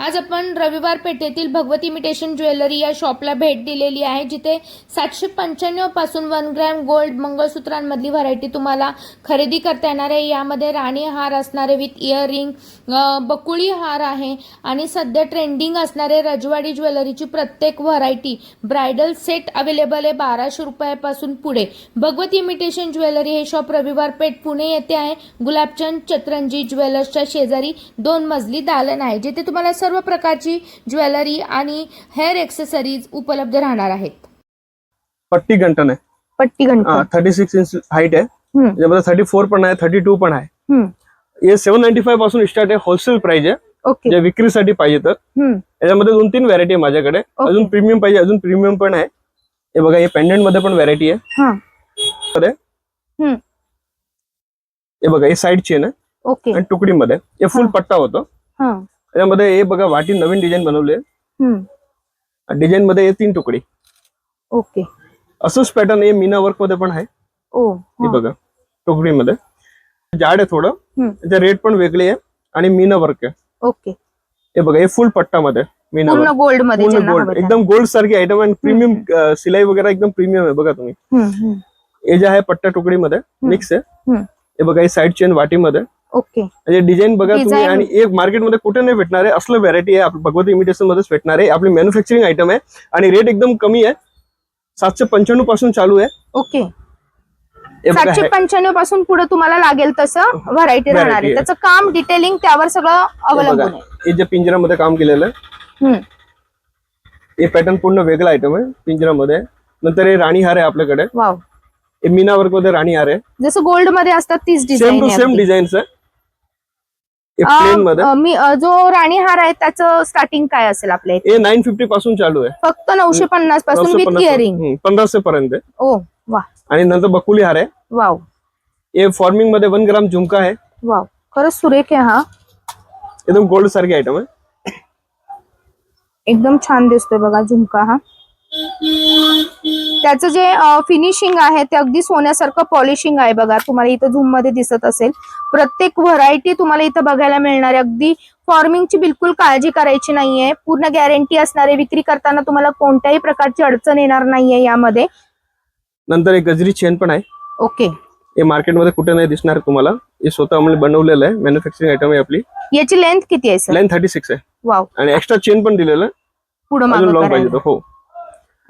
आज आपण रविवार पेठेतील भगवती इमिटेशन ज्वेलरी या शॉपला भेट दिलेली आहे जिथे सातशे पंच्याण्णवपासून वन ग्रॅम गोल्ड मंगळसूत्रांमधली व्हरायटी तुम्हाला खरेदी करता येणार आहे. यामध्ये राणी हार असणारे विथ इयरिंग बकुळी हार आहे आणि सध्या ट्रेंडिंग असणारे रजवाडी ज्वेलरीची प्रत्येक व्हरायटी ब्रायडल सेट अवेलेबल आहे बाराशे रुपयापासून पुढे. भगवती इमिटेशन ज्वेलरी हे शॉप रविवार पेठ पुणे येथे आहे. गुलाबचंद चतरंजी ज्वेलर्सच्या शेजारी दोन मजली दालन आहे जिथे तुम्हाला सर्व प्रकारची ज्वेलरी आणि हेअर एक्सेसरीज उपलब्ध राहणार आहेत. पट्टी गंटन आहे. पट्टी थर्टी सिक्स इंच हाईट आहे. त्याच्यामध्ये थर्टी फोर पण आहे थर्टी टू पण आहे. हे सेव्हन नाईन्टी फायपासून स्टार्ट आहे होलसेल प्राइस आहे. ओके. जे विक्रीसाठी पाहिजे तर. याच्यामध्ये दोन तीन व्हरायटी आहे माझ्याकडे. अजून प्रीमियम पाहिजे अजून प्रीमियम पण आहे. हे बघा हे पेंडेंटमध्ये पण व्हरायटी आहे. हा. मध्ये हे. बघा हे साईड चेन आहे. ओके. आणि तुकडीमध्ये. हे फुल पट्टा होतो. हा. त्यामध्ये हे बघा वाटी नवीन डिझाईन बनवली डिझाईन मध्ये हे तीन तुकडी. ओके. असंच पॅटर्न हे मीना वर्कमध्ये पण आहे. ओ हे बघा तुकडीमध्ये. जाड आहे थोडं. त्याचे रेट पण वेगळे आहे आणि मीना वर्क आहे. ओके. हे बघा हे फुल मीना पूर्ण वर्क गोल्डमध्ये गोल्ड एकदम गोल्ड सारखी आयटम आणि प्रीमियम सिलाई वगैरे एकदम प्रीमियम आहे बघा तुम्ही. हे जे आहे पट्टा तुकडीमध्ये मिक्स आहे. हे बघा हे साईड चेन वाटीमध्ये. ओके. म्हणजे डिझाईन बघा तुम्ही. आणि एक मार्केटमध्ये कुठे नाही भेटणार आहे. असलं व्हरायटी आहे. भगवती इमिटेशन मध्येच भेटणार आहे. आपली मॅन्युफॅक्चरिंग आयटम आहे. आणि रेट एकदम कमी आहे. सातशे पंच्याण्णवपासून चालू आहे. ओके. सातशे पंच्याण्णवपासून पुढे तुम्हाला लागेल तसं व्हरायटी राहणार आहे. त्याचं काम डिटेलिंग त्यावर सगळं अवलंबून आहे. हे जे पिंजऱ्यामध्ये काम केलेलं आहे. हे पॅटर्न पूर्ण वेगळा आयटम आहे पिंजऱ्यामध्ये. नंतर हे राणी हार आहे आपल्याकडे. मीना वर्कमध्ये राणी हार आहे. जसं गोल्डमध्ये असतात तीच same to same design designs आहे. प्लेन मध्ये? मी जो राणी हार आहे त्याचं स्टार्टिंग काय असेल आपल्या इथे? नाईन फिफ्टी पासून चालू आहे. फक्त नऊशे पन्नासपासून 950 विथ इयरिंग पंधराशे पर्यंत. ओ वा. आणि नंतर बकुली हार आहे. वाव. हे फॉर्मिंगमध्ये वन ग्राम झुमका आहे. वाव. खरंच सुरेख आहे हा. एकदम गोल्ड सारखी आयटम आहे. एकदम छान दिसतोय बघा झुमका हा. त्याचं जे फिनिशिंग आहे ते अगदी सोन्यासारखं पॉलिशिंग आहे बघा. तुम्हाला इथं झूममध्ये दिसत असेल. प्रत्येक व्हरायटी तुम्हाला इथं बघायला मिळणार आहे. अगदी फॉर्मिंगची बिलकुल काळजी करायची नाहीये. पूर्ण गॅरंटी असणारे विक्री करताना तुम्हाला कोणत्याही प्रकारची अडचण येणार नाहीये यामध्ये. नंतर एक गजरी चेन पण आहे. ओके. हे मार्केटमध्ये कुठे नाही दिसणार तुम्हाला. हे स्वतः बनवलेलं आहे. मॅन्युफॅक्चरिंग आयटम आहे आपली. याची लेंथ किती आहे सर लाईन थर्टी सिक्स आहे. वाव आणि एक्स्ट्रा चेन पण दिलेलं आहे. पुढं लॉंग पाहिजे. हो.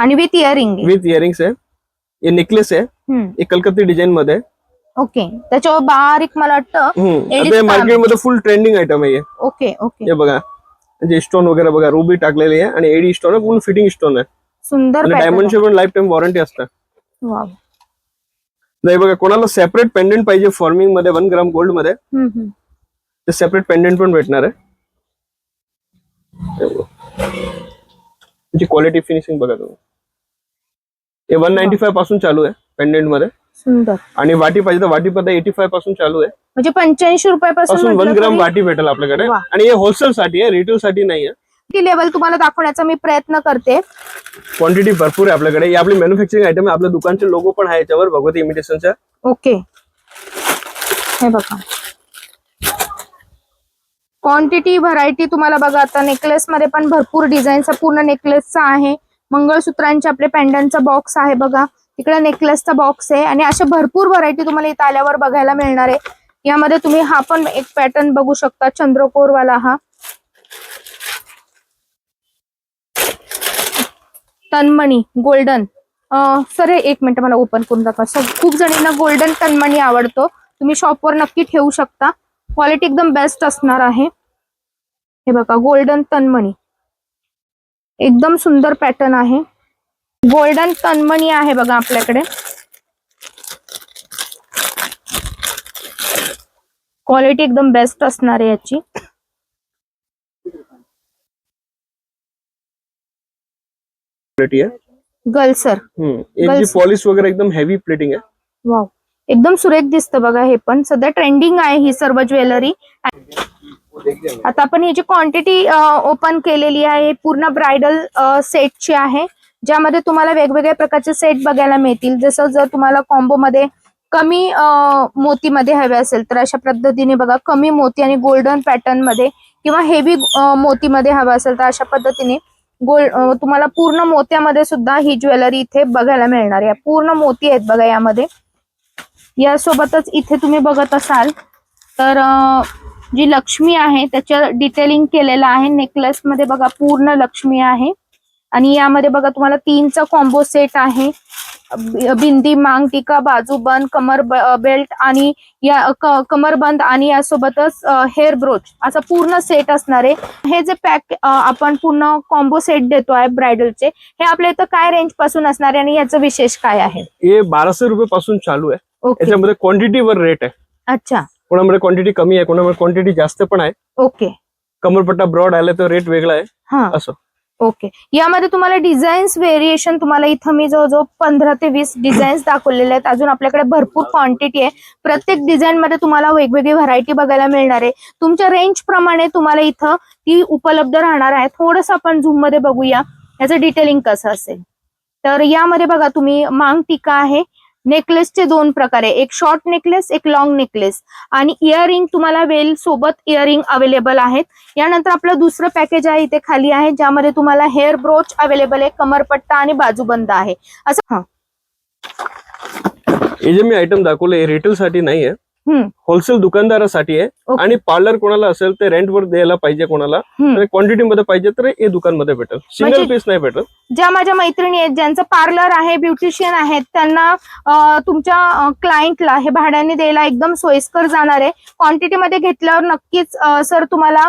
आणि विथ इयरिंग विथ इयरिंग्स आहे. हे नेकलेस आहे. हे कलकत्ती डिझाईन मध्ये. ओके त्याच्यावर बारीक मला वाटतं. मार्केटमध्ये फुल ट्रेंडिंग आयटम आहे. ओके ओके हे बघा. म्हणजे स्टोन वगैरे बघा रुबी टाकलेली आहे आणि एडी स्टोन आहे पूर्ण फिटिंग स्टोन आहे. सुंदर डायमंडची पण लाईफ टाइम वॉरंटी असतं. आहे. वाव नाही बघा कोणाला सेपरेट पेंडेंट पाहिजे फॉर्मिंगमध्ये वन ग्राम गोल्डमध्ये. ते सेपरेट पेंडेंट पण भेटणार आहे. क्वालिटी फिनिशिंग बघा तुम्ही. हे वन नाईन्टी फायपासून चालू आहे पेंडेंटमध्ये. सुंदर. आणि वाटी पाहिजे तर वाटी मध्ये एटी फायपासून चालू आहे. म्हणजे पंच्याऐंशी रुपयापासून पासून वन ग्राम वाटी भेटेल आपल्याकडे. वा. आणि हे होलसेल साठी आहे रिटेल साठी नाही आहे. ती लेवल तुम्हाला दाखवण्याचा मी प्रयत्न करते. क्वांटिटी भरपूर आहे आपल्याकडे. हे आपली मॅन्युफॅक्चरिंग आयटम आहे. आपल्या दुकानचे लोगो पण आहे याच्यावर. भगवती इमिटेशनच्या ओके हे बघा. क्वांटिटी व्हरायटी तुम्हाला बघा. आता नेकलेस मध्ये पण भरपूर डिझाईनचा पूर्ण नेकलेसचा आहे. मंगळसूत्रांचे आपले पेंडनचा बॉक्स आहे बघा. तिकडे नेकलेसचा बॉक्स आहे. आणि अशा भरपूर व्हरायटी तुम्हाला इथं आल्यावर बघायला मिळणार आहे. यामध्ये तुम्ही हा पण एक पॅटर्न बघू शकता चंद्रकोर वाला हा. तन्मणी गोल्डन सर एक मिनिट मला ओपन करून दाखवा. सर खूप जणींना गोल्डन तनमणी आवडतो. तुम्ही शॉपवर नक्की ठेवू शकता. क्वालिटी एकदम बेस्ट असणार आहे. हे बघा गोल्डन तनमणी. एकदम सुंदर पॅटर्न आहे. गोल्डन तन्मणी आहे बघा आपल्याकडे. क्वालिटी एकदम बेस्ट असणार आहे याची. Quality girl sir hmm. Polish वगैरे एकदम हेवी प्लेटिंग आहे. वाव एकदम सुरेख दिसतं बघा हे पण. सध्या ट्रेंडिंग आहे ही सर्व ज्वेलरी आता आपण ही जी क्वांटिटी ओपन केलेली आहे पूर्ण ब्रायडल सेटची आहे ज्यामध्ये तुम्हाला वेगवेगळ्या प्रकारचे सेट बघायला मिळतील. जसं जर तुम्हाला कॉम्बो मध्ये कमी मोतीमध्ये हवे असेल तर अशा पद्धतीने बघा कमी मोती आणि गोल्डन पॅटर्नमध्ये किंवा हेवी मोतीमध्ये हवं असेल तर अशा पद्धतीने गोल्ड तुम्हाला पूर्ण मोत्यामध्ये सुद्धा ही ज्वेलरी इथे बघायला मिळणार आहे. पूर्ण मोती आहेत बघा यामध्ये. यासोबतच इथे तुम्ही बघत असाल तर जी लक्ष्मी आहे त्याच्या डिटेलिंग केलेलं आहे. नेकलेस मध्ये बघा पूर्ण लक्ष्मी आहे. आणि यामध्ये बघा तुम्हाला तीनचा कॉम्बो सेट आहे. बिंदी मांग टिका बाजूबंद कमर बेल्ट आणि या कमरबंद आणि यासोबतच हेअर ब्रोच असा पूर्ण सेट असणार आहे. हे जे पॅक आपण पूर्ण कॉम्बो सेट देतो आहे ब्रायडलचे हे आपल्या इथं काय रेंजपासून असणार आहे आणि याचं विशेष काय आहे? हे बाराशे रुपये पासून चालू आहे. ओके याच्यामध्ये क्वांटिटीवर रेट आहे. अच्छा. कोणामध्ये क्वांटिटी कमी आहे कोणामध्ये क्वांटिटी जास्त पण आहे. ओके कमरपट्टा ब्रॉड आला तर रेट वेगळा आहे. हा. असं. ओके यामध्ये तुम्हाला डिझाईन्स व्हेरिएशन तुम्हाला इथं मी जवळजवळ पंधरा ते वीस डिझाईन्स दाखवलेले आहेत. अजून आपल्याकडे भरपूर क्वांटिटी आहे. प्रत्येक डिझाईन मध्ये तुम्हाला वेगवेगळी व्हरायटी बघायला मिळणार आहे. तुमच्या रेंज प्रमाणे तुम्हाला इथं ती उपलब्ध राहणार आहे. थोडस आपण झूममध्ये बघूया. याचं डिटेलिंग कसं असेल? तर यामध्ये बघा तुम्ही मांग टिका आहे. नेकलेसचे दोन प्रकार आहे. एक शॉर्ट नेकलेस एक लॉंग नेकलेस आणि इयरिंग तुम्हाला वेल सोबत इयरिंग अवेलेबल आहेत. यानंतर आपलं दुसरं पॅकेज आहे इथे खाली आहे ज्यामध्ये तुम्हाला हेअर ब्रोच अवेलेबल आहे कमरपट्टा आणि बाजूबंद आहे. असं हा हे जे मी आयटम दाखवले रिटेल साठी नाही आहे होलसेल दुकानदारासाठी आहे. आणि पार्लर कोणाला असेल ते रेंट वर द्यायला पाहिजे कोणाला. क्वांटिटी मध्ये पाहिजे तर हे दुकानमध्ये भेटेल. सिंगल म्हणजे- पीस नाही भेटत ज्या माझ्या मैत्रिणी आहेत ज्यांचं पार्लर आहे ब्युटिशियन आहेत त्यांना तुमच्या क्लायंटला हे भाड्याने द्यायला एकदम सोयीस्कर जाणार आहे. क्वांटिटीमध्ये घेतल्यावर नक्कीच सर तुम्हाला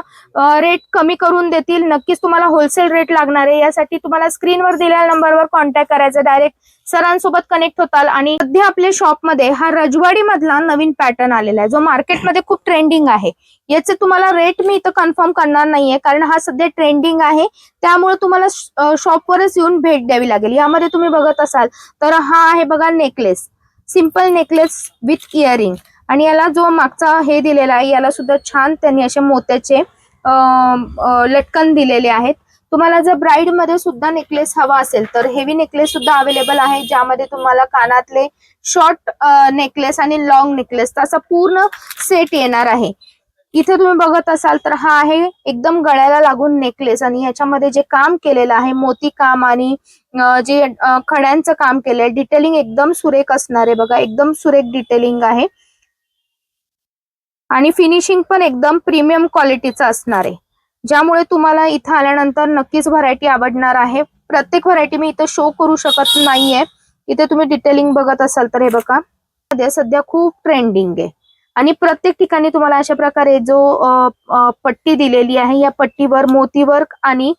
रेट कमी करून देतील. नक्कीच तुम्हाला होलसेल रेट लागणार आहे. यासाठी तुम्हाला स्क्रीनवर दिलेल्या नंबरवर कॉन्टॅक्ट करायचा. डायरेक्ट सरांसोबत कनेक्ट होताल आणि सध्या आपल्या शॉपमध्ये हा रजवाडी मधला नवीन पॅटर्न आलेला आहे. जो मार्केटमध्ये खूप ट्रेंडिंग आहे. याचे तुम्हाला रेट मी इथं कन्फर्म करणार नाहीये कारण हा सध्या ट्रेंडिंग आहे. त्यामुळे तुम्हाला शॉपवरच येऊन भेट द्यावी लागेल. यामध्ये तुम्ही बघत असाल तर हा आहे बघा necklace simple necklace with earring आणि याला जो मागचा हे दिलेला आहे याला सुद्धा छान त्यांनी असे मोत्याचे लटकन दिलेले आहेत. तुम्हाला जर ब्राईडमध्ये सुद्धा नेकलेस हवा असेल तर हेवी नेकलेस सुद्धा अवेलेबल आहे ज्यामध्ये तुम्हाला कानातले शॉर्ट नेकलेस आणि लॉंग नेकलेस असा पूर्ण सेट येणार आहे. इथे तुम्ही बघत असाल तर हा आहे एकदम गळ्याला लागून नेकलेस आणि ह्याच्यामध्ये जे काम केलेलं आहे मोती काम आणि जे खड्यांचं काम केलंय डिटेलिंग एकदम सुरेख असणार आहे बघा एकदम सुरेख डिटेलिंग आहे. आणि फिनिशिंग पण एकदम प्रीमियम क्वालिटीचं असणार आहे. ज्यामुळे तुम्हाला इथं आल्यानंतर नक्कीच व्हरायटी आवडणार आहे. प्रत्येक व्हरायटी मी इथं शो करू शकत नाहीये. इथे तुम्ही डिटेलिंग बघत असाल तर हे बघा. सध्या सध्या खूप ट्रेंडिंग आहे. आणि प्रत्येक ठिकाणी तुम्हाला अशा प्रकारे जो पट्टी दिलेली आहे या पट्टीवर मोतीवर्क आणि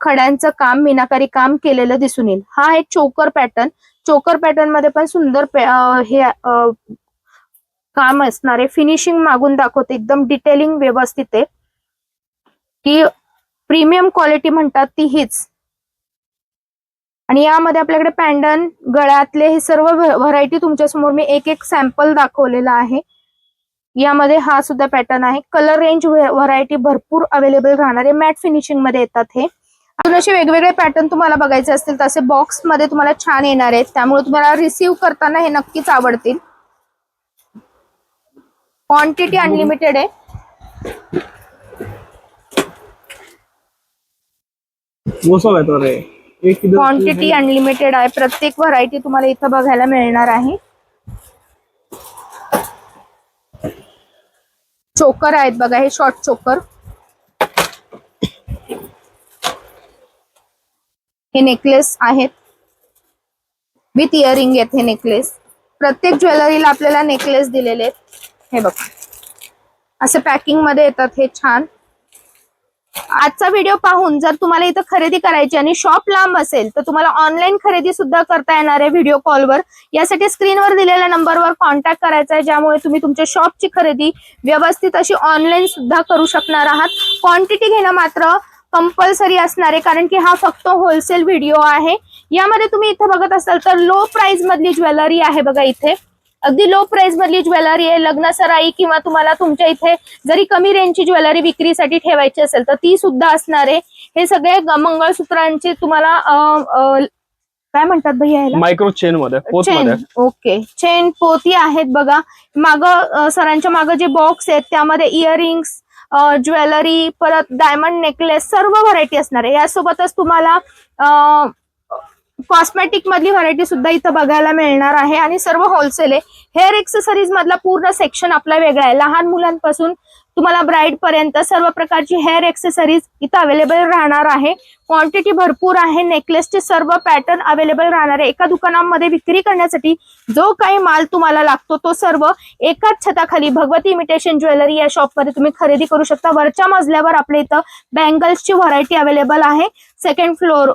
खड्यांचं काम मीनाकारी काम केलेलं दिसून येईल. हा आहे चोकर पॅटर्न चोकर पॅटर्नमध्ये पण सुंदर हे काम असणारे फिनिशिंग मागून दाखवते. एकदम डिटेलिंग व्यवस्थित आहे. की प्रीमियम क्वालिटी म्हणतात ती हीच. आणि यामध्ये आपल्याकडे पॅन्डन गळ्यातले हे सर्व व्हरायटी तुमच्यासमोर मी एक एक सॅम्पल दाखवलेला आहे. यामध्ये हा सुद्धा पॅटर्न आहे. कलर रेंज व्हरायटी भरपूर अवेलेबल राहणार आहे. मॅट फिनिशिंगमध्ये येतात हे. अजून असे वेगवेगळे पॅटर्न तुम्हाला बघायचे असतील तर असे बॉक्समध्ये तुम्हाला छान येणार आहेत. त्यामुळे तुम्हाला रिसीव्ह करताना हे नक्कीच आवडतील. क्वांटिटी अनलिमिटेड आहे. एक इधर क्वांटिटी अनलिमिटेड आहे. प्रत्येक व्हरायटी तुम्हाला इथं बघायला मिळणार आहे. चोकर आहेत बघा हे शॉर्ट चोकर हे नेकलेस आहेत. विथ इयरिंग आहेत हे नेकलेस प्रत्येक ज्वेलरीला आपल्याला नेकलेस दिलेले आहेत. हे बघा. असे पॅकिंगमध्ये येतात हे छान. आजचा व्हिडिओ पाहून जर तुम्हाला इथं खरेदी करायची आणि शॉप लांब असेल तर तुम्हाला ऑनलाईन खरेदी सुद्धा करता येणार आहे व्हिडिओ कॉलवर यासाठी स्क्रीनवर दिलेल्या नंबरवर कॉन्टॅक्ट करायचा आहे ज्यामुळे तुम्ही तुमच्या शॉपची खरेदी व्यवस्थित अशी ऑनलाईन सुद्धा करू शकणार आहात. क्वांटिटी घेणं मात्र कंपल्सरी असणार आहे कारण की हा फक्त होलसेल व्हिडिओ आहे. यामध्ये तुम्ही इथे बघत असाल तर लो प्राइस मधली ज्वेलरी आहे बघा इथे. अगदी लो प्राइस मधली ज्वेलरी आहे. लग्न सराई किंवा तुम्हाला तुमच्या इथे जरी कमी रेंजची ज्वेलरी विक्रीसाठी ठेवायची असेल तर ती सुद्धा असणार आहे. हे सगळे मंगळसूत्रांचे तुम्हाला काय म्हणतात भैया मायक्रो चेन मध्ये चेन ओके चेन पोती आहेत बघा. माग सरांच्या माग जे बॉक्स आहेत त्यामध्ये इयरिंग्स ज्वेलरी परत डायमंड नेकलेस सर्व व्हरायटी असणार आहे. यासोबतच तुम्हाला कॉस्मेटिक मधली व्हरायटी सुद्धा इथं बघायला मिळणार आहे. आणि सर्व होलसेल आहे. हेअर एक्सेसरीज मधला पूर्ण सेक्शन आपला वेगळा आहे. लहान मुलांपासून तुम्हाला ब्राईड पर्यंत सर्व प्रकारची हेअर एक्सेसरीज इथं अवेलेबल राहणार आहे. क्वांटिटी भरपूर आहे. नेकलेसचे सर्व पॅटर्न अवेलेबल राहणार आहे. एका दुकानामध्ये विक्री करण्यासाठी जो काही माल तुम्हाला लागतो तो सर्व एकाच छताखाली भगवती इमिटेशन ज्वेलरी या शॉपमध्ये तुम्ही खरेदी करू शकता. वरच्या मजल्यावर आपल्या इथं बँगल्सची व्हरायटी अवेलेबल आहे. Second floor